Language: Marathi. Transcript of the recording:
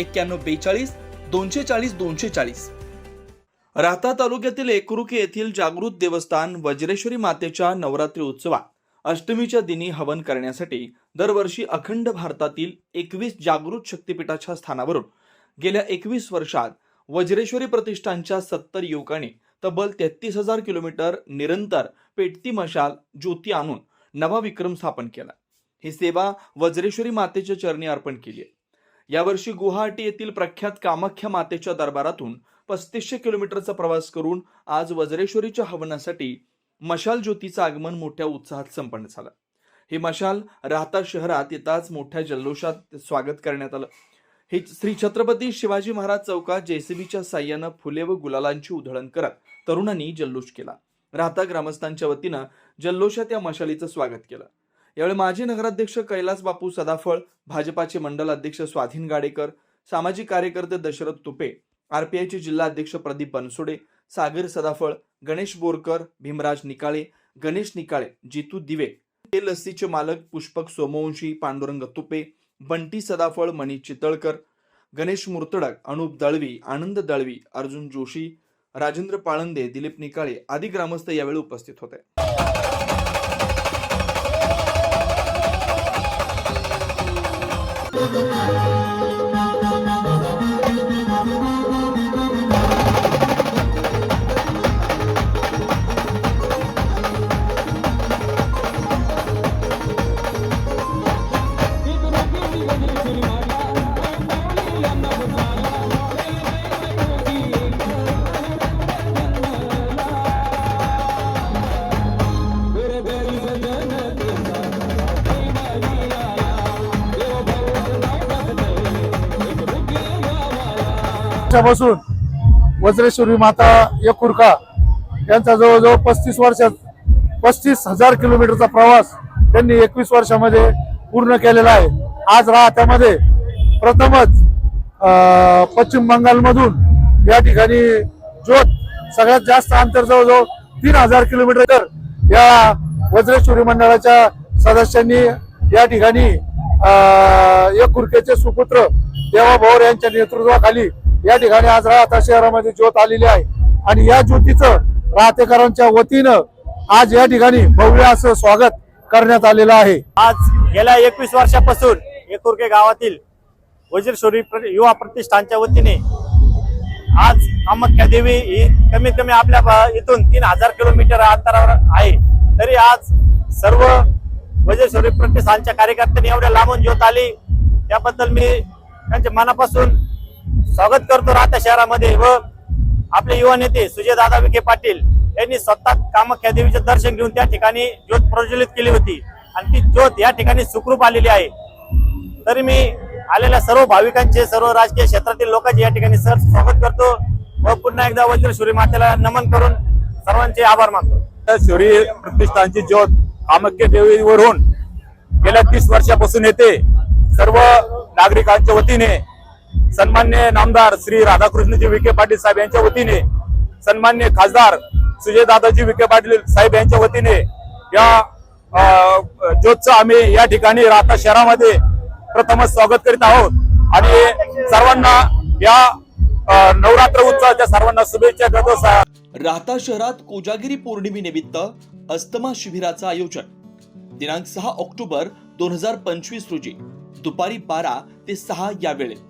एक्क्याण्णव बेचाळीस दोनशे चाळीस दोनशे चाळीस. राहता तालुक्यातील एकरुके येथील जागृत देवस्थान वज्रेश्वरी मातेच्या नवरात्री उत्सवात अष्टमीच्या दिनी हवन करण्यासाठी दरवर्षी अखंड भारतातील एकवीस जागृत शक्तीपीठाच्या स्थानावरून गेल्या एकवीस वर्षात वज्रेश्वरी प्रतिष्ठानच्या सत्तर युवकांनी तब्बल तेहतीस हजार किलोमीटर निरंतर पेटती मशाल ज्योती आणून नवा विक्रम स्थापन केला. ही सेवा वज्रेश्वरी मातेच्या चरणी अर्पण केली आहे. यावर्षी गुवाहाटी येथील प्रख्यात कामाख्या मातेच्या दरबारातून पस्तीसशे किलोमीटरचा प्रवास करून आज वज्रेश्वरीच्या हवनासाठी मशाल ज्योतीचं आगमन मोठ्या उत्साहात संपन्न झालं. ही मशाल राहता शहरात येताच मोठ्या जल्लोषात स्वागत करण्यात आलं. हे श्री छत्रपती शिवाजी महाराज चौकात जेसीबीच्या साह्यानं फुले व गुलालांची उधळण करत तरुणांनी जल्लोष केला. राहता ग्रामस्थांच्या वतीनं जल्लोषात या मशालीचं स्वागत केलं. यावेळी माजी नगराध्यक्ष कैलास बापू सदाफळ भाजपाचे मंडल अध्यक्ष स्वाधीन गाडेकर सामाजिक कार्यकर्ते दशरथ तुपे आरपीआयचे जिल्हा अध्यक्ष प्रदीप बनसोडे सागर सदाफळ गणेश बोरकर भीमराज निकाळे गणेश निकाळे जितू दिवे ते लस्सीचे मालक पुष्पक सोमवंशी पांडुरंग तुपे बंटी सदाफळ मणी चितळकर गणेश मुर्तडक अनुप दळवी आनंद दळवी अर्जुन जोशी राजेंद्र पाळंदे दिलीप निकाळे आदी ग्रामस्थ यावेळी उपस्थित होते. बसून वज्रेश्वरी माता यकुरका यांचा जवळजवळ पस्तीस वर्षात पस्तीस हजार किलोमीटरचा प्रवास त्यांनी एकवीस वर्षामध्ये पूर्ण केलेला आहे. आज राहत्यामध्ये प्रथमच पश्चिम बंगालमधून या ठिकाणी ज्योत सगळ्यात जास्त अंतर जवळजवळ तीन हजार किलोमीटर या वज्रेश्वरी मंडळाच्या सदस्यांनी या ठिकाणी एक यकुरकेचे सुपुत्र देवा भोर यांच्या नेतृत्वाखाली या ठिकाणी आज राहता शहरामध्ये ज्योत आलेली आहे. आणि या ज्योतीचं राहतेकरांच्या वतीनं आज या ठिकाणी भव्य असं स्वागत करण्यात आलेलं आहे. आज गेल्या एकवीस वर्षापासून एकुर्के गावातील वजीरश्वरी युवा प्रतिष्ठानच्या वतीने आज कामाख्या देवी ही कमीत कमी आपल्या इथून तीन हजार किलोमीटर अंतरावर आहे. तरी आज सर्व वजेश्वरी प्रतिष्ठानच्या कार्यकर्त्यांनी एवढ्या लांबून ज्योत आली. त्याबद्दल मी त्यांच्या मनापासून स्वागत करतो राहता शहरामध्ये व आपले युवा नेते सुजय दादा विखे पाटील यांनी स्वतः कामाख्या देवीचे दर्शन घेऊन त्या ठिकाणी ज्योत प्रज्वलित केली होती. आणि ती ज्योत या ठिकाणी सुखरूप आलेली आहे. तरी मी आलेल्या सर्व भाविकांचे सर्व राजकीय क्षेत्रातील लोकांचे या ठिकाणी सर स्वागत करतो व पुन्हा एकदा वज्रश्वरी मातेला नमन करून सर्वांचे आभार मानतो. शौरी प्रतिष्ठानची ज्योत कामाख्य देवीवरून गेल्या तीस वर्षापासून येते. सर्व नागरिकांच्या वतीने सन्मान्य नामदार श्री राधाकृष्णजी विखे पाटील साहेब यांच्या वतीने सन्मान्य खासदार सुजय दादाजी विखे पाटील साहेब यांच्या वतीने या अं, ज्योतचं आम्ही या ठिकाणी राहता शहरामध्ये प्रथमच स्वागत करीत आहोत. आणि सर्वांना या नवरात्र उत्सवाच्या सर्वांना शुभेच्छा देतो. राहता शहरात कोजागिरी पौर्णिमेनिमित्त अस्तमा शिबिराचं आयोजन. दिनांक सहा ऑक्टोबर दोन हजार पंचवीस रोजी. दुपारी बारा ते सहा या वेळेत